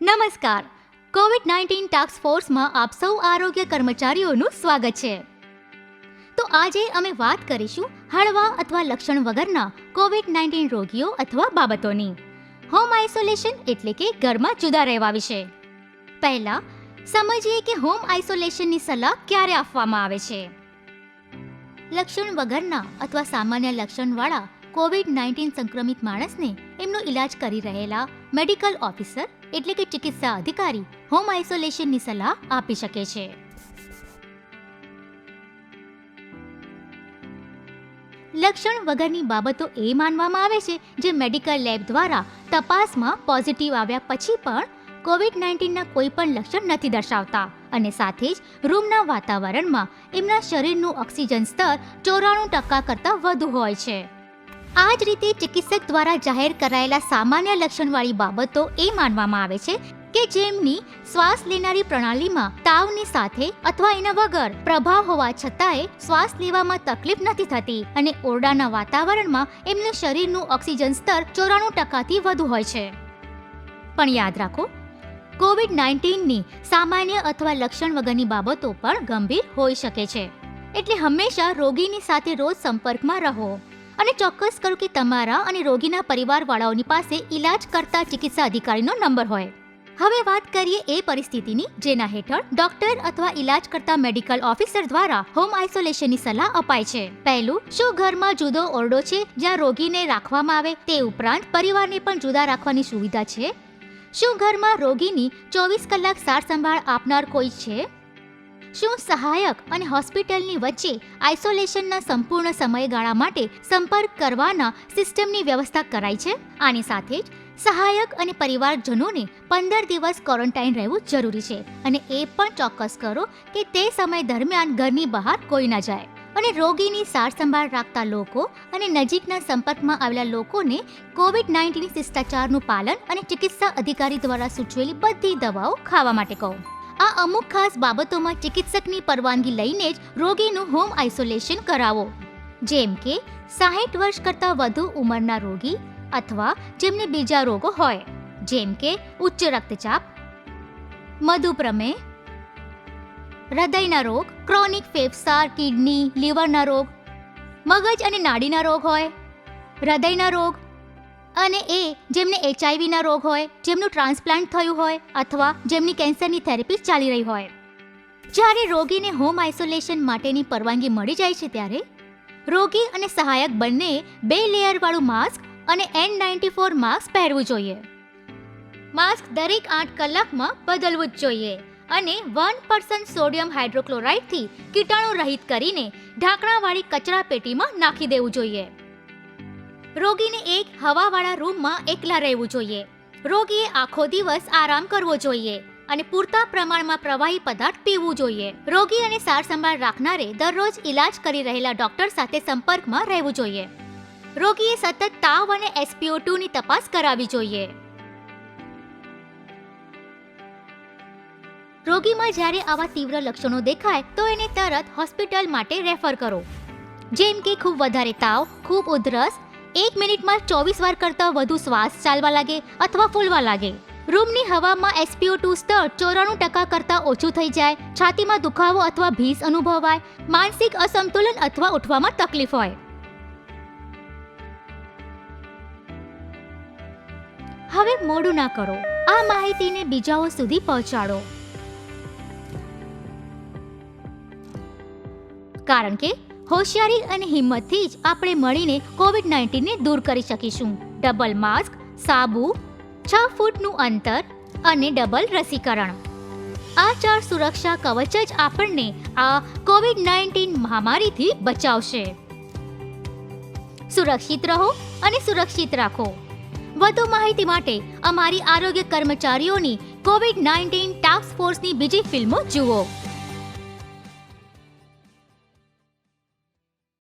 નમસ્કાર. Covid nineteen task ફોર્સમાં આપ સૌ આરોગ્ય કર્મચારીઓનું સ્વાગત છે. તો આજે અમે વાત કરીશું હળવા અથવા લક્ષણ વગરના કોવિડ નાઇન્ટીન રોગીઓ અથવા બાબતોની. હોમ આઇસોલેશન એટલે કે ઘરમાં જુદા રહેવા વિશે. પહેલા, સમજીએ કે હોમ આઇસોલેશનની સલાહ ક્યારે આપવામાં આવે છે. લક્ષણ વગરના અથવા સામાન્ય લક્ષણવાળા કોવિડ નાઇન્ટીન સંક્રમિત માણસને એમનો ઈલાજ કરી રહેલા મેડિકલ ઓફિસર એટલે કે ચિકિત્સા અધિકારી હોમ આઇસોલેશનની સલાહ આપી શકે છે. લક્ષણ વગરની બાબતો એ માનવામાં આવે છે જે મેડિકલ લેબ દ્વારા તપાસમાં પોઝિટિવ આવ્યા પછી પણ કોવિડ નાઇન્ટીનના કોઈ પણ લક્ષણ નથી દર્શાવતા અને સાથે જ રૂમના વાતાવરણમાં એમના શરીરનું ઓક્સિજન સ્તર ચોરાણું ટકા કરતાં વધુ હોય છે. આ જ રીતે ચિકિત્સક દ્વારા જાહેર કરાયેલા સામાન્ય લક્ષણવાળી બાબતો એ માનવામાં આવે છે કે જેમની શ્વાસ લેનારી પ્રણાલીમાં તાવની સાથે અથવા એના વગર પ્રભાવ હોવા છતાંય શ્વાસ લેવામાં તકલીફ નથી થતી અને ઓરડાના વાતાવરણમાં એમનું શરીરનું ઓક્સિજન સ્તર ચોરાણું ટકાથી વધુ હોય છે. પણ યાદ રાખો, કોવિડ નાઇન્ટીનની સામાન્ય અથવા લક્ષણ વગરની બાબતો પણ ગંભીર હોઈ શકે છે. એટલે હંમેશા રોગીની સાથે રોજ સંપર્કમાં રહો. અને ચોક્કસ કરો કે તમારા અને રોગીના પરિવારવાળાઓની પાસે ઈલાજ કરતા ચિકિત્સા અધિકારીનો નંબર હોય. હવે વાત કરીએ એ પરિસ્થિતિની, જેના હેઠળ ડોક્ટર અથવા ઈલાજ કરતા મેડિકલ ઓફિસર દ્વારા હોમ આઇસોલેશનની સલાહ અપાય છે. પહેલું, શું ઘરમાં જુદો ઓરડો છે જ્યાં રોગીને રાખવામાં આવે તે ઉપરાંત પરિવારને પણ જુદા રાખવાની સુવિધા છે? શું ઘરમાં રોગીની ચોવીસ કલાક સાર સંભાળ આપનાર કોઈ છે? શું સહાયક અને હોસ્પિટલની વચ્ચે આઇસોલેશનના સંપૂર્ણ સમયગાળા માટે સંપર્ક કરવાના સિસ્ટમની વ્યવસ્થા કરાઈ છે? આની સાથે જ સહાયક અને પરિવારજનોને પંદર દિવસ ક્વોરન્ટાઇન રહેવું જરૂરી છે અને એ પણ ચોક્કસ કરો કે તે સમય દરમિયાન ઘરની બહાર કોઈ ન જાય. અને રોગીની સાર સંભાળ રાખતા લોકો અને નજીકના સંપર્કમાં આવેલા લોકોને કોવિડ નાઇન્ટીન શિષ્ટાચારનું પાલન અને ચિકિત્સા અધિકારી દ્વારા સૂચવેલી બધી દવાઓ ખાવા માટે કહો. આ અમુક ખાસ બાબતોમાં ચિકિત્સકની પરવાનગી લઈને જ રોગીનું હોમ આઇસોલેશન કરાવો. જેમ કે, સાહીઠ વર્ષ કરતાં વધુ ઉંમરના રોગી અથવા જેમને બીજા રોગો હોય, જેમ કે ઉચ્ચ રક્તચાપ મધુપ્રમેહ હૃદયના રોગ, ક્રોનિક ફેફસાર, કિડની, લીવરના રોગ, મગજ અને નાડીના રોગ હોય, હૃદયના રોગ અને એ જેમને એચઆઈવીના રોગ હોય, જેમનું ટ્રાન્સપ્લાન્ટ થયું હોય અથવા જેમની કેન્સરની થેરેપી ચાલી રહી હોય. જ્યારે રોગીને હોમ આઇસોલેશન માટેની પરવાનગી મળી જાય છે ત્યારે, રોગી અને સહાયક બંને બે લેયરવાળું માસ્ક અને એન નાઇન્ટી ફોર માસ્ક પહેરવું જોઈએ. માસ્ક દરેક આઠ કલાકમાં બદલવું જ જોઈએ અને વન પર્સન્ટ સોડિયમ હાઇડ્રોક્લોરાઇડથી કીટાણુ રહિત કરીને ઢાંકણાવાળી કચરા પેટીમાં નાખી દેવું જોઈએ. રોગીને એક હવાવાળા રૂમમાં એકલા રહેવું જોઈએ. રોગીએ આખો દિવસ આરામ કરવો જોઈએ અને પૂરતા પ્રમાણમાં પ્રવાહી પદાર્થ પીવું જોઈએ. રોગી અને સાર સંભાળ રાખનારે દરરોજ ઈલાજ કરી રહેલા ડોક્ટર સાથે સંપર્કમાં રહેવું જોઈએ. રોગીએ સતત તાવ અને એસપીઓ ની તપાસ કરાવવી જોઈએ. રોગીમાં જ્યારે આવા તીવ્ર લક્ષણો દેખાય તો એને તરત હોસ્પિટલ માટે રેફર કરો. જેમ કે ખૂબ વધારે તાવ, ખૂબ ઉધરસ એક મિનિટમાં ચોવીસ વાર કરતાં વધુ શ્વાસ ચાલવા લાગે અથવા ફૂલવા લાગે. રૂમની હવામાં એસપીઓ ટુ સ્તર ચોરાણું ટકા કરતાં ઓછું થઈ જાય, છાતીમાં દુખાવો અથવા ભીસ અનુભવાય, માનસિક અસંતુલન અથવા ઉઠવામાં તકલીફ હોય. હવે મોડું ના કરો. આ માહિતીને બીજાઓ સુધી પહોંચાડો. કારણ કે હોશિયારી અને હિંમતથી જ આપણે મળીને કોવિડ નાઇન્ટીનને દૂર કરી શકીશું. ડબલ માસ્ક સાબુ, છ ફૂટનું અંતર અને ડબલ રસીકરણ. આ ચાર સુરક્ષા કવચ જ આપણને આ કોવિડ નાઇન્ટીન મહામારીથી બચાવશે. સુરક્ષિત રહો અને સુરક્ષિત રાખો. વધુ માહિતી માટે અમારી આરોગ્ય કર્મચારીઓની કોવિડ નાઇન્ટીન ટાસ્ક ફોર્સની બીજી ફિલ્મો જુઓ.